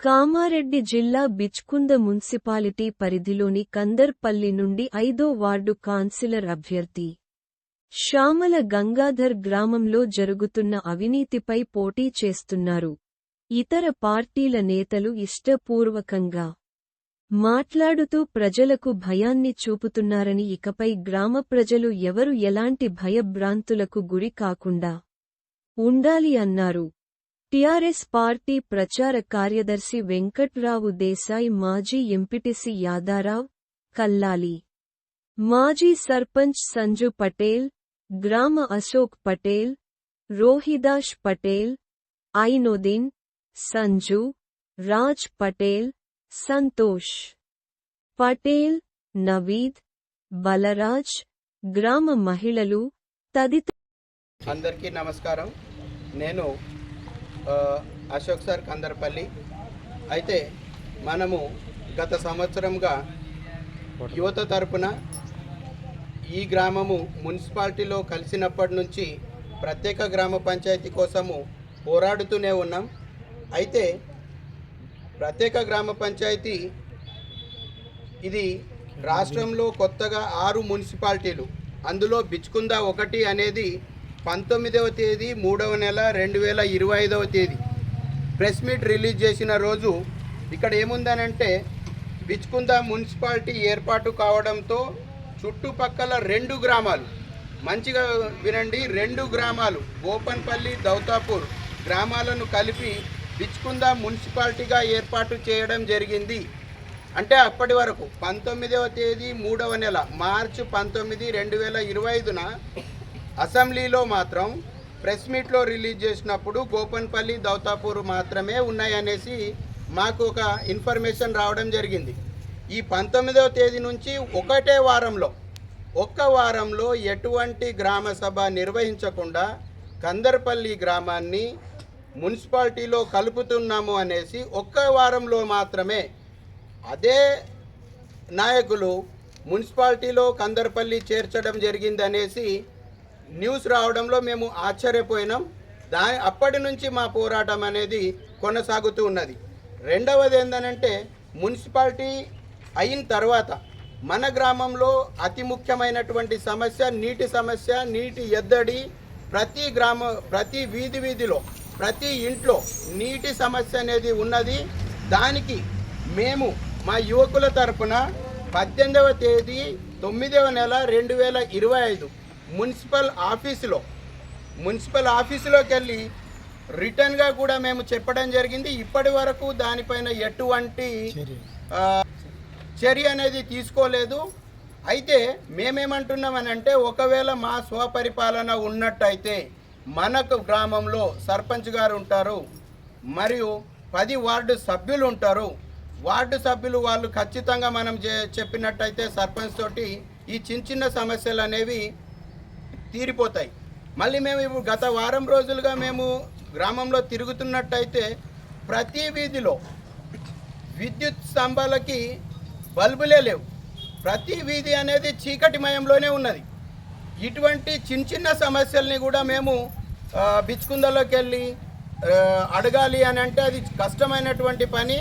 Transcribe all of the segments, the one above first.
కామారెడ్డి జిల్లా బిచ్కుంద మున్సిపాలిటీ పరిధిలోని కందర్పల్లి నుండి ఐదో వార్డు కాన్సిలర్ అభ్యర్థి శ్యామల గంగాధర్ గ్రామంలో జరుగుతున్న అవినీతిపై పోటీ చేస్తున్నారు. ఇతర పార్టీల నేతలు ఇష్టపూర్వకంగా మాట్లాడుతూ ప్రజలకు భయాన్ని చూపుతున్నారని ఇకపై గ్రామ ప్రజలు ఎవరు ఎలాంటి భయభ్రాంతులకు గురి కాకుండా ఉండాలి అన్నారు. టిఆర్ఎస్ పార్టీ ప్రచార కార్యదర్శి వెంకట్రావు దేశాయ్ మాజీ ఎంపీటీసీ యాదారావ్ కల్లాలి మాజీ సర్పంచ్ సంజు పటేల్ గ్రామ అశోక్ పటేల్ రోహిదాష్ పటేల్ ఐనోదీన్ సంజు రాజ్ పటేల్ సంతోష్ పటేల్ నవీద్ బలరాజ్ గ్రామ మహిళలు తదితర అందరికీ నమస్కారం. నేను ఆ, అశోక్ సార్ కందర్పల్లి. అయితే మనము గత సంవత్సరంగా యువత తరపున ఈ గ్రామము మున్సిపాలిటీలో కలిసినప్పటి నుంచి ప్రత్యేక గ్రామ పంచాయతీ కోసము పోరాడుతూనే ఉన్నాం. అయితే ప్రత్యేక గ్రామ పంచాయతీ ఇది రాష్ట్రంలో కొత్తగా ఆరు మున్సిపాలిటీలు. అందులో బిచ్చుకుందా ఒకటి అనేది పంతొమ్మిదవ తేదీ మూడవ నెల రెండు వేల ఇరవై ఐదవ తేదీ. ప్రెస్ మీట్ రిలీజ్ చేసిన రోజు ఇక్కడ ఏముందనంటే బిచ్కుంద మున్సిపాలిటీ ఏర్పాటు కావడంతో చుట్టుపక్కల రెండు గ్రామాలు మంచిగా వినండి రెండు గ్రామాలు గోపన్పల్లి దౌతాపూర్ గ్రామాలను కలిపి బిచ్కుంద మున్సిపాలిటీగా ఏర్పాటు చేయడం జరిగింది. అంటే అప్పటి వరకు పంతొమ్మిదవ తేదీ మూడవ నెల మార్చి పంతొమ్మిది రెండు వేల ఇరవై ఐదున అసెంబ్లీలో మాత్రం ప్రెస్ మీట్లో రిలీజ్ చేసినప్పుడు గోపన్పల్లి దౌతాపూర్ మాత్రమే ఉన్నాయనేసి మాకు ఒక ఇన్ఫర్మేషన్ రావడం జరిగింది. ఈ పంతొమ్మిదవ తేదీ నుంచి ఒకటే వారంలో ఒక్క వారంలో ఎటువంటి గ్రామ సభ నిర్వహించకుండా కందర్పల్లి గ్రామాన్ని మున్సిపాలిటీలో కలుపుతున్నాము అనేసి ఒక్క వారంలో మాత్రమే అదే నాయకులు మున్సిపాలిటీలో కందర్పల్లి చేర్చడం జరిగిందనేసి న్యూస్ రావడంలో మేము ఆశ్చర్యపోయినాం. దా అప్పటి నుంచి మా పోరాటం అనేది కొనసాగుతూ ఉన్నది. రెండవది ఏంటనంటే మున్సిపాలిటీ అయిన తర్వాత మన గ్రామంలో అతి ముఖ్యమైనటువంటి సమస్య నీటి సమస్య నీటి ఎద్దడి ప్రతి గ్రామ ప్రతి వీధి వీధిలో ప్రతి ఇంట్లో నీటి సమస్య అనేది ఉన్నది. దానికి మేము మా యువకుల తరపున పద్దెనిమిదవ తేదీ తొమ్మిదవ నెల రెండు వేల ఇరవై ఐదు మున్సిపల్ ఆఫీసులో మున్సిపల్ ఆఫీసులోకి వెళ్ళి రిటర్న్గా కూడా మేము చెప్పడం జరిగింది. ఇప్పటి వరకు దానిపైన ఎటువంటి చర్య. అనేది తీసుకోలేదు. అయితే మేమేమంటున్నామనంటే ఒకవేళ మా స్వపరిపాలన ఉన్నట్టయితే మనకు గ్రామంలో సర్పంచ్ గారు ఉంటారు మరియు పది వార్డు సభ్యులు ఉంటారు. వార్డు సభ్యులు వాళ్ళు ఖచ్చితంగా మనం చెప్పినట్టయితే సర్పంచ్ తోటి ఈ చిన్న చిన్న సమస్యలు అనేవి తీరిపోతాయి. మళ్ళీ మేము ఇప్పుడు గత వారం రోజులుగా మేము గ్రామంలో తిరుగుతున్నట్టయితే ప్రతి వీధిలో విద్యుత్ స్తంభాలకి బల్బులే లేవు. ప్రతి వీధి అనేది చీకటిమయంలోనే ఉన్నది. ఇటువంటి చిన్న చిన్న సమస్యల్ని కూడా మేము బిచ్చుకుందలోకి వెళ్ళి అడగాలి అని అంటే అది కష్టమైనటువంటి పని.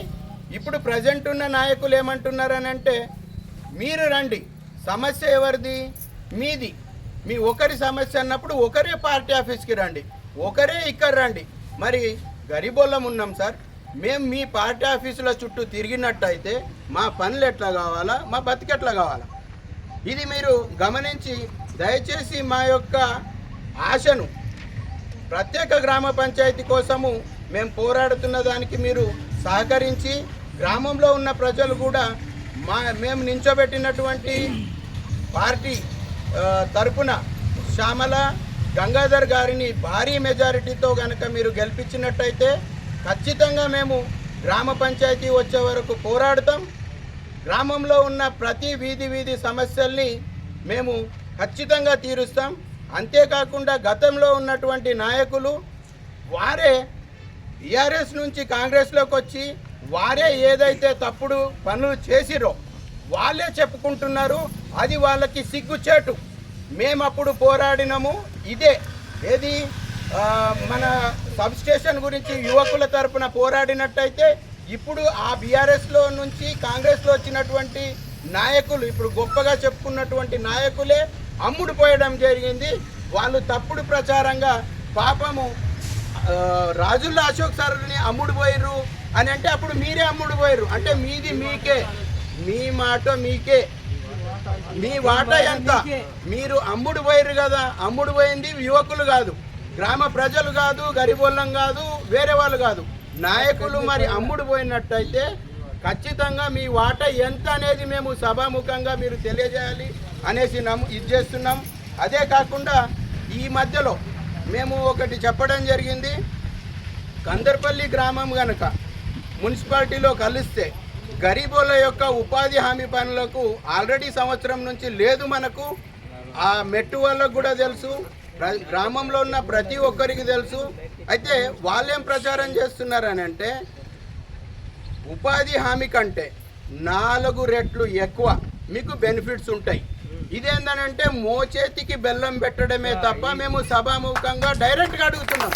ఇప్పుడు ప్రజెంట్ ఉన్న నాయకులు ఏమంటున్నారని అంటే మీరు రండి. సమస్య ఎవరిది? మీది. మీ ఒకరి సమస్య అన్నప్పుడు ఒకరే పార్టీ ఆఫీస్కి రండి ఒకరే ఇక్కడ రండి. మరి గరీబోళ్ళం ఉన్నాం సార్. మేము మీ పార్టీ ఆఫీసుల చుట్టూ తిరిగినట్టయితే మా పనులు ఎట్లా కావాలా మా బతికెట్లా కావాలా? ఇది మీరు గమనించి దయచేసి మా యొక్క ఆశను ప్రత్యేక గ్రామ పంచాయతీ కోసము మేము పోరాడుతున్న దానికి మీరు సహకరించి గ్రామంలో ఉన్న ప్రజలు కూడా మా మేము నించోబెట్టినటువంటి పార్టీ తరపున శ్యామల గంగాధర్ గారిని భారీ మెజారిటీతో కనుక మీరు గెలిపించినట్టయితే ఖచ్చితంగా మేము గ్రామ పంచాయతీ వచ్చే వరకు పోరాడుతాం. గ్రామంలో ఉన్న ప్రతి వీధి వీధి సమస్యల్ని మేము ఖచ్చితంగా తీరుస్తాం. అంతేకాకుండా గతంలో ఉన్నటువంటి నాయకులు వారే టీఆర్ఎస్ నుంచి కాంగ్రెస్లోకి వచ్చి వారే ఏదైతే తప్పుడు పనులు చేసిరో వాళ్ళే చెప్పుకుంటున్నారు. అది వాళ్ళకి సిగ్గుచేటు. మేము అప్పుడు పోరాడినము ఇదే. ఏది? మన సబ్ స్టేషన్ గురించి యువకుల తరపున పోరాడినట్టయితే ఇప్పుడు ఆ బీఆర్ఎస్లో నుంచి కాంగ్రెస్లో వచ్చినటువంటి నాయకులు ఇప్పుడు గొప్పగా చెప్పుకున్నటువంటి నాయకులే అమ్ముడు పోయడం జరిగింది. వాళ్ళు తప్పుడు ప్రచారంగా పాపము రాజుల్లో అశోక్ సార్ని అమ్ముడు పోయిర్రు అని అంటే అప్పుడు మీరే అమ్ముడు పోయిర్రు. అంటే మీది మీకే. మీ మాట మీకే. మీ వాటా ఎంత? మీరు అమ్ముడు పోయిర్రు కదా. అమ్ముడు పోయింది యువకులు కాదు. గ్రామ ప్రజలు కాదు గరిబోళ్ళం కాదు వేరే వాళ్ళు కాదు. నాయకులు మరి అమ్ముడు పోయినట్టయితే ఖచ్చితంగా మీ వాటా ఎంత అనేది మేము సభాముఖంగా మీరు తెలియజేయాలి అనేసి నమ్ము ఇది చేస్తున్నాం. అదే కాకుండా ఈ మధ్యలో మేము ఒకటి చెప్పడం జరిగింది. కందర్పల్లి గ్రామం గనక మున్సిపాలిటీలో కలిస్తే గరీబుల యొక్క ఉపాధి హామీ పనులకు ఆల్రెడీ సంవత్సరం నుంచి లేదు మనకు. ఆ మెట్టు వాళ్ళకు కూడా తెలుసు. గ్రామంలో ఉన్న ప్రతి ఒక్కరికి తెలుసు. అయితే వాళ్ళేం ప్రచారం చేస్తున్నారని అంటే ఉపాధి హామీ కంటే నాలుగు రెట్లు ఎక్కువ మీకు బెనిఫిట్స్ ఉంటాయి. ఇదేందనంటే మోచేతికి బెల్లం పెట్టడమే తప్ప మేము సభాముఖంగా డైరెక్ట్గా అడుగుతున్నాం.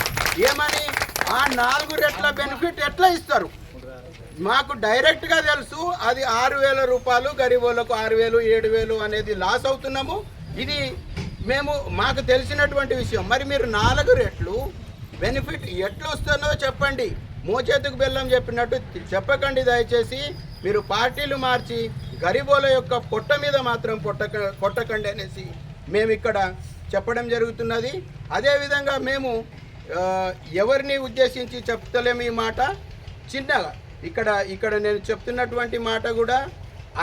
ఏమని? ఆ నాలుగు రెట్ల బెనిఫిట్ ఎట్లా ఇస్తారు? మాకు డైరెక్ట్గా తెలుసు అది ఆరు వేల రూపాయలు గరీబులకు ఆరు వేలు ఏడు వేలు అనేది లాస్ అవుతున్నాము. ఇది మేము మాకు తెలిసినటువంటి విషయం. మరి మీరు నాలుగు రెట్లు బెనిఫిట్ ఎట్లా వస్తుందో చెప్పండి మోచేతుకు బెల్లం చెప్పినట్టు చెప్పకండి దయచేసి. మీరు పార్టీలు మార్చి గరీబోల యొక్క పొట్ట మీద మాత్రం పొట్టక కొట్టకండి అనేసి మేము ఇక్కడ చెప్పడం జరుగుతున్నది. అదేవిధంగా మేము ఎవరిని ఉద్దేశించి చెప్తలేము ఈ మాట? చిన్నగా ఇక్కడ ఇక్కడ నేను చెప్తున్నటువంటి మాట కూడా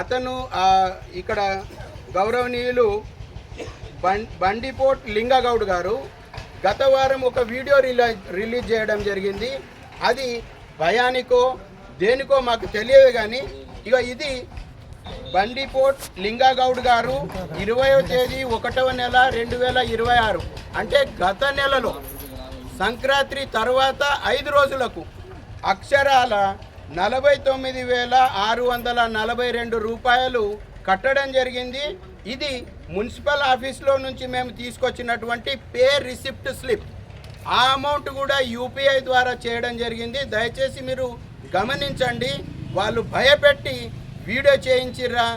అతను ఇక్కడ గౌరవనీయులు బం బండిపోట్ లింగగౌడ్ గారు గత వారం ఒక వీడియో రిలీజ్ రిలీజ్ చేయడం జరిగింది. అది భయానికో దేనికో మాకు తెలియదు కానీ ఇక ఇది బండిపోట్ లింగగౌడ్ గారు ఇరవయో తేదీ ఒకటవ నెల రెండు వేల ఇరవై ఆరు అంటే గత నెలలో సంక్రాంతి తర్వాత ఐదు రోజులకు అక్షరాల నలభై తొమ్మిది వేల ఆరు వందల నలభై రెండు రూపాయలు కట్టడం జరిగింది. ఇది మున్సిపల్ ఆఫీస్లో నుంచి మేము తీసుకొచ్చినటువంటి పే రిసిప్ట్ స్లిప్. ఆ అమౌంట్ కూడా యూపీఐ ద్వారా చేయడం జరిగింది. దయచేసి మీరు గమనించండి. వాళ్ళు భయపెట్టి వీడియో చేయించిర్రా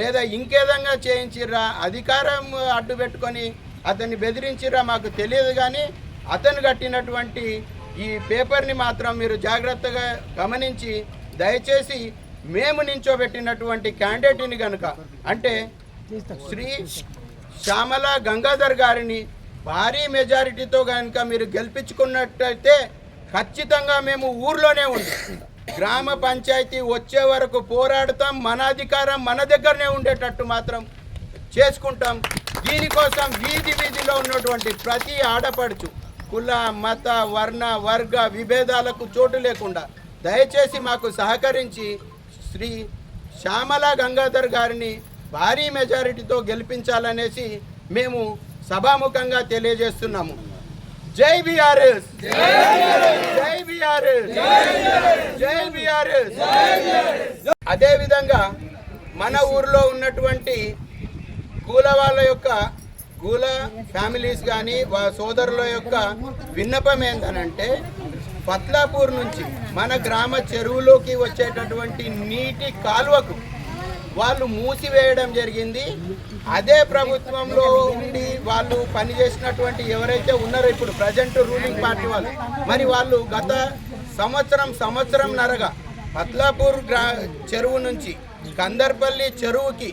లేదా ఇంకేదంగా చేయించిర్రా అధికారం అడ్డు పెట్టుకొని అతన్ని బెదిరించిర్రా మాకు తెలియదు కానీ అతను కట్టినటువంటి ఈ పేపర్ని మాత్రం మీరు జాగ్రత్తగా గమనించి దయచేసి మేము నించోబెట్టినటువంటి క్యాండిడేట్ని కనుక అంటే శ్రీ శ్యామల గంగాధర్ గారిని భారీ మెజారిటీతో కనుక మీరు గెలిపించుకున్నట్టయితే ఖచ్చితంగా మేము ఊర్లోనే ఉంటాం గ్రామ పంచాయతీ వచ్చే వరకు పోరాడతాం మన అధికారం మన దగ్గరనే ఉండేటట్టు మాత్రం చేసుకుంటాం. దీనికోసం వీధి వీధిలో ఉన్నటువంటి ప్రతి ఆడపడుచు కుల మత వర్ణ వర్గ విభేదాలకు చోటు లేకుండా దయచేసి మాకు సహకరించి శ్రీ శ్యామల గంగాధర్ గారిని భారీ మెజారిటీతో గెలిపించాలనేసి మేము సభాముఖంగా తెలియజేస్తున్నాము. జై బీఆర్ఎస్! జై బీఆర్ఎస్! జై బీఆర్ఎస్! అదేవిధంగా మన ఊర్లో ఉన్నటువంటి కూల వాళ్ళ యొక్క కూల ఫ్యామిలీస్ కానీ వా సోదరుల యొక్క విన్నపం ఏంటనంటే పత్లాపూర్ నుంచి మన గ్రామ చెరువులోకి వచ్చేటటువంటి నీటి కాలువకు వాళ్ళు మూసివేయడం జరిగింది. అదే ప్రభుత్వంలో ఉండి వాళ్ళు పనిచేసినటువంటి ఎవరైతే ఉన్నారో ఇప్పుడు ప్రజెంట్ రూలింగ్ పార్టీ వాళ్ళు మరి వాళ్ళు గత సంవత్సరం సంవత్సరం నరగా పత్లాపూర్ గ్రా చెరువు నుంచి కందర్పల్లి చెరువుకి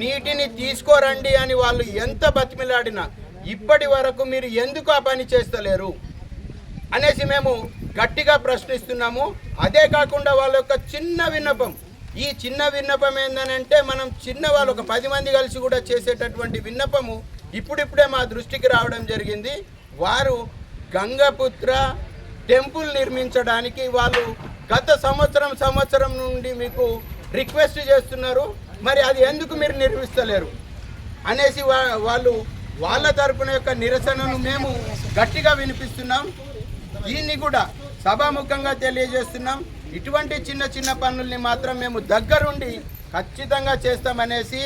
నీటిని తీసుకోరండి అని వాళ్ళు ఎంత బతిమిలాడినా ఇప్పటి వరకు మీరు ఎందుకు ఆ పని చేస్తలేరు? అనేసి మేము గట్టిగా ప్రశ్నిస్తున్నాము. అదే కాకుండా వాళ్ళ యొక్క చిన్న విన్నపం. ఈ చిన్న విన్నపం ఏంటనంటే మనం చిన్న వాళ్ళు ఒక పది మంది కలిసి కూడా చేసేటటువంటి విన్నపము ఇప్పుడిప్పుడే మా దృష్టికి రావడం జరిగింది. వారు గంగపుత్ర టెంపుల్ నిర్మించడానికి వాళ్ళు గత సంవత్సరం సంవత్సరం నుండి మీకు రిక్వెస్ట్ చేస్తున్నారు. మరి అది ఎందుకు మీరు నిర్మిస్తలేరు అనేసి వా- వాళ్ళు వాళ్ళ తరపున యొక్క నిరసనను మేము గట్టిగా వినిపిస్తున్నాం. దీన్ని కూడా సభాముఖంగా తెలియజేస్తున్నాం. ఇటువంటి చిన్న చిన్న పనుల్ని మాత్రం మేము దగ్గరుండి ఖచ్చితంగా చేస్తామనేసి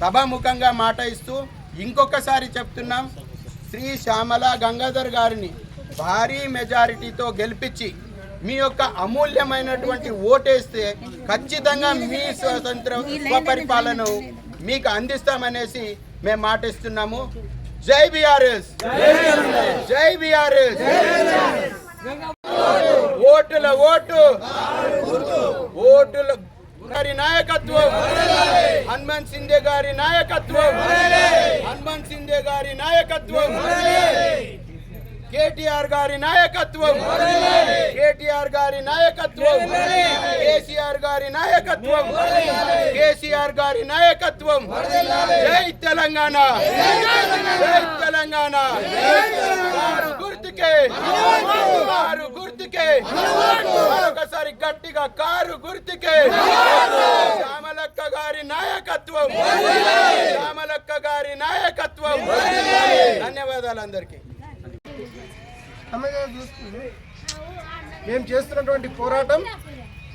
సభాముఖంగా మాట ఇస్తూ ఇంకొకసారి చెప్తున్నాం. శ్రీ శ్యామల గంగాధర్ గారిని భారీ మెజారిటీతో గెలిపించి మీ యొక్క అమూల్యమైనటువంటి ఓటేస్తే ఖచ్చితంగా మీ స్వతంత్ర స్వపరిపాలన మీకు అందిస్తామనేసి మేము మాటిస్తున్నాము. జై బీఆర్ఎస్. జై బీఆర్ఎస్. ఓటుల ఓటు. ఓటుల గారి నాయకత్వం. హనుమంత్ సింధే గారి నాయకత్వం. హనుమంత్ సింధే గారి నాయకత్వం. కేటీఆర్ గారి నాయకత్వం. కేటీఆర్ గారి నాయకత్వం. కేసీఆర్ గారి నాయకత్వం. కేసీఆర్ గారి నాయకత్వం. జై తెలంగాణ. జై తెలంగాణ. కారు గుర్తుకే. కారు గుర్తుకే. ఒకసారి గట్టిగా కారు గుర్తుకే. శ్యామలక్క గారి నాయకత్వం. శ్యామలక్క గారి నాయకత్వం. ధన్యవాదాలు అందరికీ అమ్మగారు చూస్తుంది మేము చేస్తున్నటువంటి పోరాటం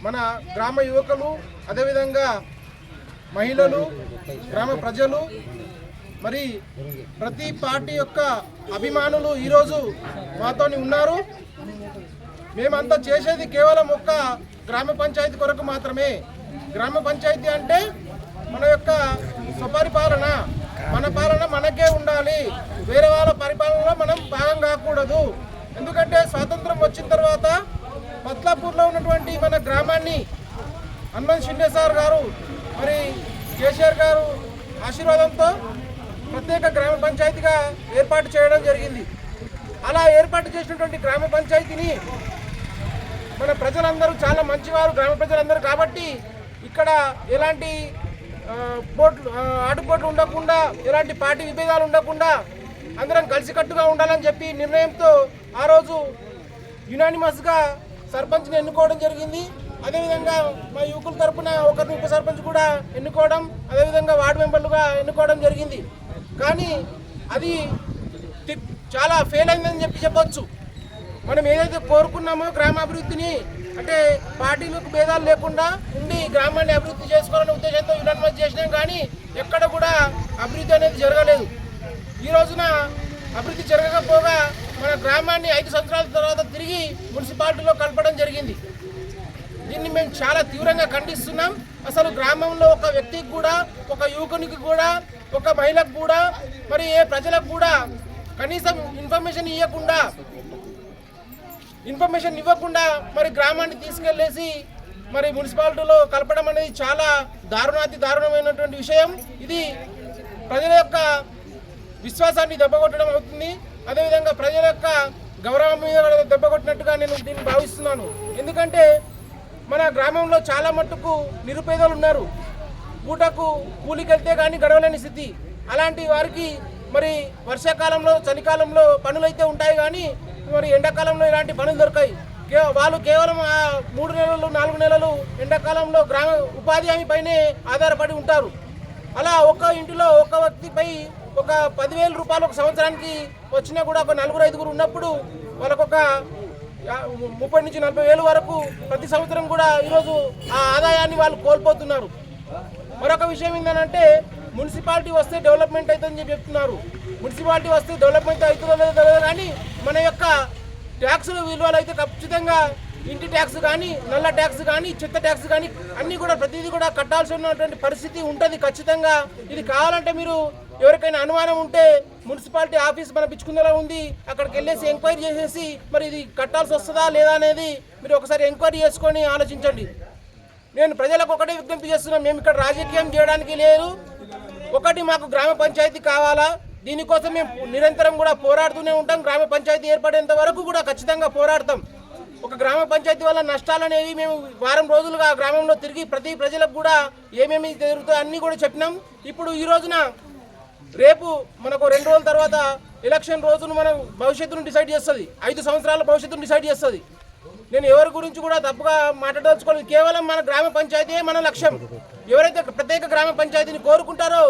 మన గ్రామ యువకులు అదేవిధంగా మహిళలు గ్రామ ప్రజలు మరి ప్రతి పార్టీ యొక్క అభిమానులు ఈరోజు మాతోని ఉన్నారు. మేమంతా చేసేది కేవలం ఒక్క గ్రామ పంచాయతీ కొరకు మాత్రమే. గ్రామ పంచాయతీ అంటే మన యొక్క స్వపరిపాలన మన పాలన మనకే ఉండాలి. వేరే వాళ్ళ పరిపాలనలో మనం భాగం కాకూడదు. ఎందుకంటే స్వాతంత్రం వచ్చిన తర్వాత పత్లాపూర్లో ఉన్నటువంటి మన గ్రామాన్ని హనుమంత్ షిండే సార్ గారు మరి కేసీఆర్ గారు ఆశీర్వాదంతో ప్రత్యేక గ్రామ పంచాయతీగా ఏర్పాటు చేయడం జరిగింది. అలా ఏర్పాటు చేసినటువంటి గ్రామ పంచాయతీని మన ప్రజలందరూ చాలా మంచివారు గ్రామ ప్రజలందరూ కాబట్టి ఇక్కడ ఎలాంటి పోట్లు ఆటుపోట్లు ఉండకుండా ఎలాంటి పార్టీ విభేదాలు ఉండకుండా అందరం కలిసికట్టుగా ఉండాలని చెప్పి నిర్ణయంతో ఆ రోజు యునానిమస్గా సర్పంచ్ని ఎన్నుకోవడం జరిగింది. అదేవిధంగా మా యువకుల తరపున ఒకరిని ఉప సర్పంచ్ కూడా ఎన్నుకోవడం అదేవిధంగా వార్డు మెంబర్లుగా ఎన్నుకోవడం జరిగింది. కానీ అది చాలా ఫెయిల్ అయిందని చెప్పి చెప్పొచ్చు. మనం ఏదైతే కోరుకున్నామో గ్రామాభివృద్ధిని అంటే పార్టీలకు భేదాలు లేకుండా ఉండి గ్రామాన్ని అభివృద్ధి చేసుకోవాలనే ఉద్దేశంతో యునానిమస్ చేసినాం కానీ ఎక్కడ కూడా అభివృద్ధి అనేది జరగలేదు. ఈ రోజున అభివృద్ధి జరగకపోగా మన గ్రామాన్ని ఐదు సంవత్సరాల తర్వాత తిరిగి మున్సిపాలిటీలో కలపడం జరిగింది. దీన్ని మేము చాలా తీవ్రంగా ఖండిస్తున్నాం. అసలు గ్రామంలో ఒక వ్యక్తికి కూడా ఒక యువకునికి కూడా ఒక మహిళకు కూడా మరి ఏ ప్రజలకు కూడా కనీసం ఇన్ఫర్మేషన్ ఇవ్వకుండా ఇన్ఫర్మేషన్ ఇవ్వకుండా మరి గ్రామాన్ని తీసుకెళ్ళేసి మరి మున్సిపాలిటీలో కలపడం అనేది చాలా దారుణాతి దారుణమైనటువంటి విషయం. ఇది ప్రజల యొక్క విశ్వాసాన్ని దెబ్బకొట్టడం అవుతుంది. అదేవిధంగా ప్రజల యొక్క గౌరవం మీద దెబ్బకొట్టినట్టుగా నేను దీన్ని భావిస్తున్నాను. ఎందుకంటే మన గ్రామంలో చాలా మట్టుకు నిరుపేదలు ఉన్నారు. పూటకు కూలికెళ్తే కానీ గడవలేని స్థితి. అలాంటి వారికి మరి వర్షాకాలంలో చలికాలంలో పనులు అయితే ఉంటాయి కానీ మరి ఎండాకాలంలో ఇలాంటి పనులు దొరకాయి. వాళ్ళు కేవలం ఆ మూడు నెలలు నాలుగు నెలలు ఎండాకాలంలో గ్రామ ఉపాధి హామీ పైనే ఆధారపడి ఉంటారు. అలా ఒక ఇంటిలో ఒక వ్యక్తిపై ఒక పదివేల రూపాయలు ఒక సంవత్సరానికి వచ్చినా కూడా ఒక నలుగురు ఐదుగురు ఉన్నప్పుడు వాళ్ళకొక ముప్పై నుంచి నలభై వేలు వరకు ప్రతి సంవత్సరం కూడా ఈరోజు ఆ ఆదాయాన్ని వాళ్ళు కోల్పోతున్నారు. మరొక విషయం ఏంటంటే మున్సిపాలిటీ వస్తే డెవలప్మెంట్ అవుతుందని చెప్పి చెప్తున్నారు. మున్సిపాలిటీ వస్తే డెవలప్మెంట్ అవుతుందో లేదో తెలియదు కానీ మన యొక్క ట్యాక్సుల విలువలు అయితే ఖచ్చితంగా ఇంటి ట్యాక్స్ కానీ నల్ల ట్యాక్స్ కానీ చెత్త ట్యాక్స్ కానీ అన్నీ కూడా ప్రతిదీ కూడా కట్టాల్సి ఉన్నటువంటి పరిస్థితి ఉంటుంది ఖచ్చితంగా. ఇది కావాలంటే మీరు ఎవరికైనా అనుమానం ఉంటే మున్సిపాలిటీ ఆఫీస్ మన పిచ్చుకుందలా ఉంది. అక్కడికి వెళ్ళేసి ఎంక్వైరీ చేసేసి మరి ఇది కట్టాల్సి వస్తుందా లేదా అనేది మీరు ఒకసారి ఎంక్వైరీ చేసుకొని ఆలోచించండి. నేను ప్రజలకు ఒకటే విజ్ఞప్తి చేస్తున్నాను మేము ఇక్కడ రాజకీయం చేయడానికి లేదు ఒకటి మాకు గ్రామ పంచాయతీ కావాలా? దీనికోసం మేము నిరంతరం కూడా పోరాడుతూనే ఉంటాం. గ్రామ పంచాయతీ ఏర్పడేంత వరకు కూడా ఖచ్చితంగా పోరాడతాం. ఒక గ్రామ పంచాయతీ వల్ల నష్టాలు అనేవి మేము వారం రోజులుగా గ్రామంలో తిరిగి ప్రతి ప్రజలకు కూడా ఏమేమి జరుగుతాయో అన్నీ కూడా చెప్పినాం. ఇప్పుడు ఈ రోజున రేపు మనకు రెండు రోజుల తర్వాత ఎలక్షన్ రోజును మనం భవిష్యత్తును డిసైడ్ చేస్తుంది. ఐదు సంవత్సరాల భవిష్యత్తును డిసైడ్ చేస్తుంది. నేను ఎవరి గురించి కూడా తప్పుగా మాట్లాడదలుచుకోలేదు. కేవలం మన గ్రామ పంచాయతీయే మన లక్ష్యం. ఎవరైతే ప్రత్యేక గ్రామ పంచాయతీని కోరుకుంటారో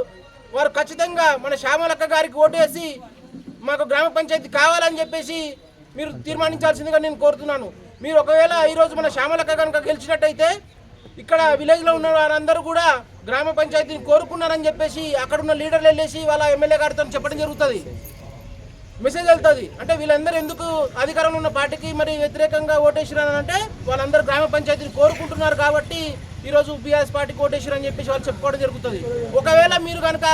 వారు ఖచ్చితంగా మన శ్యామలక్క గారికి ఓటేసి మాకు గ్రామ పంచాయతీ కావాలని చెప్పేసి మీరు తీర్మానించాల్సిందిగా నేను కోరుతున్నాను. మీరు ఒకవేళ ఈరోజు మన శ్యామలక్క కనుక గెలిచినట్టయితే ఇక్కడ విలేజ్లో ఉన్న వారందరూ కూడా గ్రామ పంచాయతీని కోరుకున్నారని చెప్పేసి అక్కడ ఉన్న లీడర్లు వెళ్ళేసి వాళ్ళ ఎమ్మెల్యే గారితో చెప్పడం జరుగుతుంది. మెసేజ్ వెళ్తుంది. అంటే వీళ్ళందరూ ఎందుకు అధికారంలో ఉన్న పార్టీకి మరి వ్యతిరేకంగా ఓటేసిరని అంటే వాళ్ళందరూ గ్రామ పంచాయతీని కోరుకుంటున్నారు కాబట్టి ఈరోజు బీఆర్ఎస్ పార్టీకి ఓటేసిరు అని చెప్పేసి వాళ్ళు చెప్పుకోవడం జరుగుతుంది. ఒకవేళ మీరు కనుక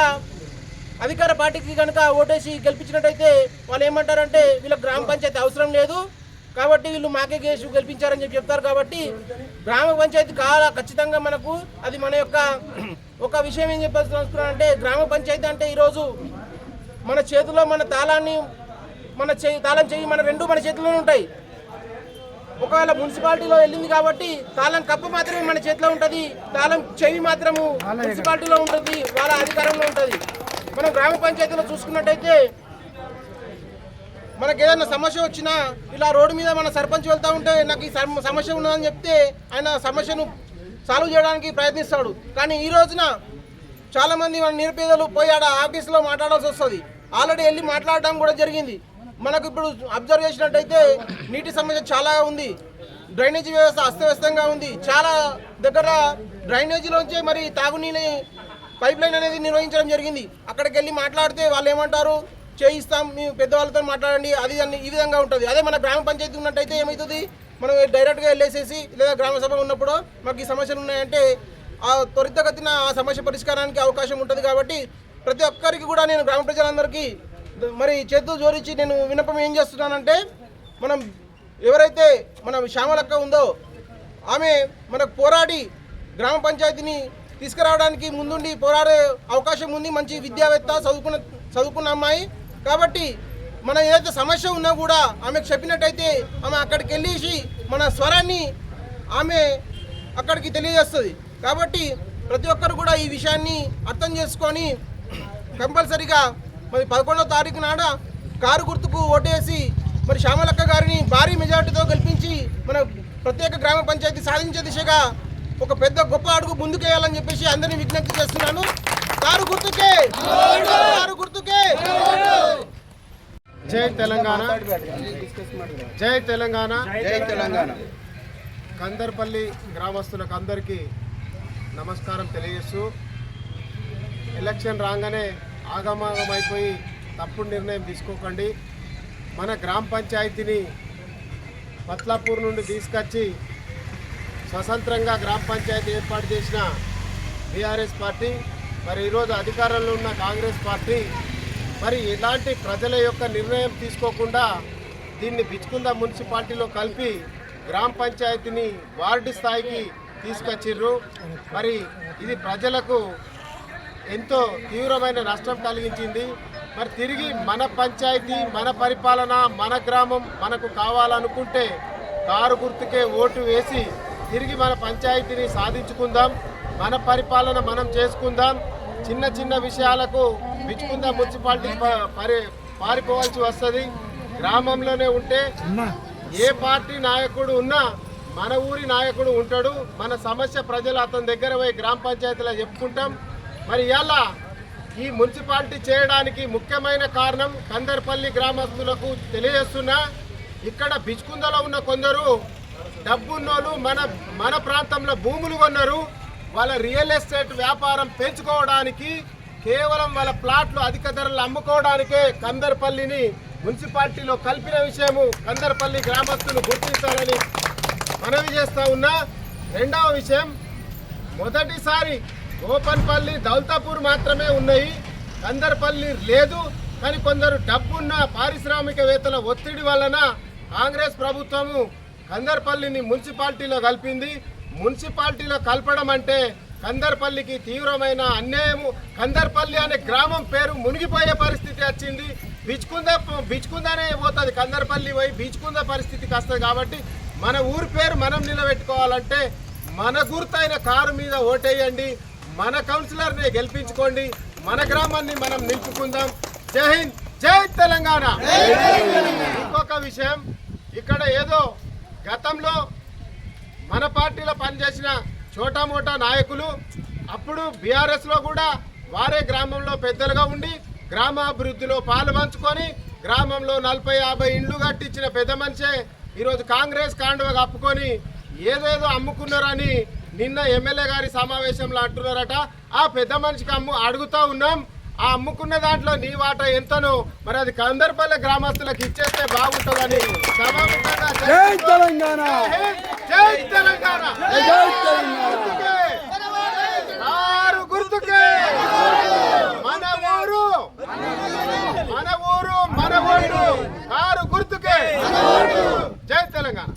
అధికార పార్టీకి కనుక ఓటేసి గెలిపించినట్టయితే వాళ్ళు ఏమంటారంటే వీళ్ళకి గ్రామ పంచాయతీ అవసరం లేదు. కాబట్టి వీళ్ళు మాకే కేసు గెలిపించారని చెప్పి చెప్తారు కాబట్టి గ్రామ పంచాయతీ కావాలా? ఖచ్చితంగా మనకు అది మన యొక్క ఒక విషయం ఏం చెప్పాల్సి గ్రామ పంచాయతీ అంటే ఈరోజు మన చేతిలో మన తాళాన్ని మన చేయి తాళం చెయ్యి మన రెండు మన చేతిలోనే ఉంటాయి. ఒకవేళ మున్సిపాలిటీలో వెళ్ళింది కాబట్టి తాళం కప్పు మాత్రమే మన చేతిలో ఉంటుంది తాళం చెవి మాత్రము మున్సిపాలిటీలో ఉంటుంది వాళ్ళ అధికారంలో ఉంటుంది. మనం గ్రామ పంచాయతీలో చూసుకున్నట్టయితే మనకి ఏదైనా సమస్య వచ్చినా ఇలా రోడ్డు మీద మన సర్పంచ్ వెళ్తూ ఉంటే నాకు ఈ సమ- సమస్య ఉన్నదని చెప్తే ఆయన సమస్యను సాల్వ్ చేయడానికి ప్రయత్నిస్తాడు. కానీ ఈ రోజున చాలామంది మన నిరుపేదలు పోయి ఆడ ఆఫీస్లో మాట్లాడాల్సి వస్తుంది. ఆల్రెడీ వెళ్ళి మాట్లాడడం కూడా జరిగింది. మనకు ఇప్పుడు అబ్జర్వ్ చేసినట్టయితే నీటి సమస్య చాలా ఉంది. డ్రైనేజీ వ్యవస్థ అస్తవ్యస్తంగా ఉంది. చాలా దగ్గర డ్రైనేజీలోంచి మరి తాగునీళ్ళని పైప్ లైన్ అనేది నిర్వహించడం జరిగింది. అక్కడికి వెళ్ళి మాట్లాడితే వాళ్ళు ఏమంటారు? చేయిస్తాం మేము పెద్దవాళ్ళతో మాట్లాడండి అది అని ఈ విధంగా ఉంటుంది. అదే మన గ్రామ పంచాయతీ ఉన్నట్టయితే ఏమవుతుంది మనం డైరెక్ట్గా వెళ్ళేసేసి లేదా గ్రామ సభ ఉన్నప్పుడు మాకు ఈ సమస్యలు ఉన్నాయంటే ఆ త్వరితగతిన ఆ సమస్య పరిష్కారానికి అవకాశం ఉంటుంది కాబట్టి ప్రతి ఒక్కరికి కూడా నేను గ్రామ ప్రజలందరికీ మరి చేతులు జోడించి నేను విన్నపం ఏం చేస్తున్నానంటే మనం ఎవరైతే మన శ్యామలక్క ఉందో ఆమె మనకు పోరాడి గ్రామ పంచాయతీని తీసుకురావడానికి ముందుండి పోరాడే అవకాశం ఉంది. మంచి విద్యావేత్త చదువుకున్న చదువుకున్న అమ్మాయి. కాబట్టి మన ఏదైతే సమస్య ఉన్నా కూడా ఆమెకు చెప్పినట్టయితే ఆమె అక్కడికి వెళ్ళేసి మన స్వరాన్ని ఆమె అక్కడికి తెలియజేస్తుంది. కాబట్టి ప్రతి ఒక్కరు కూడా ఈ విషయాన్ని అర్థం చేసుకొని కంపల్సరీగా మరి పదకొండవ తారీఖు నాడ కారు గుర్తుకు ఓటేసి మరి శ్యామలక్క గారిని భారీ మెజార్టీతో గెలిపించి మన ప్రత్యేక గ్రామ పంచాయతీ సాధించే దిశగా ఒక పెద్ద గొప్ప అడుగు ముందుకేయాలని చెప్పేసి అందరినీ విజ్ఞప్తి చేస్తున్నాను. కారు గుర్తుకే కారు గుర్తుకే జై తెలంగాణ. జై తెలంగాణ. జై తెలంగాణ. కందర్పల్లి గ్రామస్తులకు అందరికీ నమస్కారం తెలియజేస్తూ ఎలక్షన్ రాగానే ఆగమాగం అయిపోయి తప్పుడు నిర్ణయం తీసుకోకండి. మన గ్రామ పంచాయతీని పత్లాపూర్ నుండి తీసుకొచ్చి స్వతంత్రంగా గ్రామ పంచాయతీ ఏర్పాటు చేసిన బీఆర్ఎస్ పార్టీ మరి ఈరోజు అధికారంలో ఉన్న కాంగ్రెస్ పార్టీ మరి ఇలాంటి ప్రజల యొక్క నిర్ణయం తీసుకోకుండా దీన్ని బిచ్చుకుంద మున్సిపాలిటీలో కలిపి గ్రామ పంచాయతీని వార్డు స్థాయికి తీసుకొచ్చిర్రు. మరి ఇది ప్రజలకు ఎంతో తీవ్రమైన నష్టం కలిగించింది. మరి తిరిగి మన పంచాయతీ మన పరిపాలన మన గ్రామం మనకు కావాలనుకుంటే కారు గుర్తుకే ఓటు వేసి తిరిగి మన పంచాయతీని సాధించుకుందాం. మన పరిపాలన మనం చేసుకుందాం. చిన్న చిన్న విషయాలకు బిచ్చుకుందాం మున్సిపాలిటీ పరి పారిపోవాల్సి వస్తుంది. గ్రామంలోనే ఉంటే ఏ పార్టీ నాయకుడు ఉన్నా మన ఊరి నాయకుడు ఉంటాడు. మన సమస్య ప్రజలు అతని దగ్గర పోయి గ్రామ పంచాయతీలో చెప్పుకుంటాం. మరి ఇలా ఈ మున్సిపాలిటీ చేయడానికి ముఖ్యమైన కారణం కందర్పల్లి గ్రామస్తులకు తెలియజేస్తున్నా ఇక్కడ బిచ్కుందలో ఉన్న కొందరు డబ్బున్నోళ్ళు మన మన ప్రాంతంలో భూములు కొన్నారు. వాళ్ళ రియల్ ఎస్టేట్ వ్యాపారం పెంచుకోవడానికి కేవలం వాళ్ళ ప్లాట్లు అధిక ధరలు అమ్ముకోవడానికే కందర్పల్లిని మున్సిపాలిటీలో కలిపిన విషయము కందర్పల్లి గ్రామస్తులు గుర్తించాలని మనవి చేస్తా ఉన్నా. రెండవ విషయం మొదటిసారి గోపన్పల్లి దౌల్తాపూర్ మాత్రమే ఉన్నాయి. కందర్పల్లి లేదు కానీ కొందరు డబ్బున్న పారిశ్రామికవేత్తల ఒత్తిడి వలన కాంగ్రెస్ ప్రభుత్వము కందర్పల్లిని మున్సిపాలిటీలో కలిపింది. మున్సిపాలిటీలో కలపడం అంటే కందర్పల్లికి తీవ్రమైన అన్యాయము. కందర్పల్లి అనే గ్రామం పేరు మునిగిపోయే పరిస్థితి వచ్చింది. బిచ్చుకుంద బిచ్కుందనే పోతుంది కందర్పల్లి పోయి బిచ్కుంద పరిస్థితికి వస్తుంది కాబట్టి మన ఊరి పేరు మనం నిలబెట్టుకోవాలంటే మన గుర్తైన కారు మీద ఓటేయండి. మన కౌన్సిలర్ని గెలిపించుకోండి. మన గ్రామాన్ని మనం నిలుపుకుందాం. జై హింద్ జై తెలంగాణ. ఇంకొక విషయం ఇక్కడ ఏదో గతంలో మన పార్టీలో పనిచేసిన చోటామోటా నాయకులు అప్పుడు బీఆర్ఎస్లో కూడా వారే గ్రామంలో పెద్దలుగా ఉండి గ్రామాభివృద్ధిలో పాలు పంచుకొని గ్రామంలో నలభై యాభై ఇండ్లు కట్టించిన పెద్ద మనిషే ఈరోజు కాంగ్రెస్ కాండవ కప్పుకొని ఏదేదో అమ్ముకున్నారని నిన్న ఎమ్మెల్యే గారి సమావేశంలో అంటున్నారట. ఆ పెద్ద మనిషికి అమ్ము అడుగుతా ఉన్నాం. ఆ అమ్ముకున్న దాంట్లో నీ వాట ఎంతను మరి అది కందర్పల్లి గ్రామస్తులకు ఇచ్చేస్తే బాగుంటుందని జై తెలంగాణ! ఆరు గుర్తుకే! ఆరు గుర్తుకే! జై తెలంగాణ!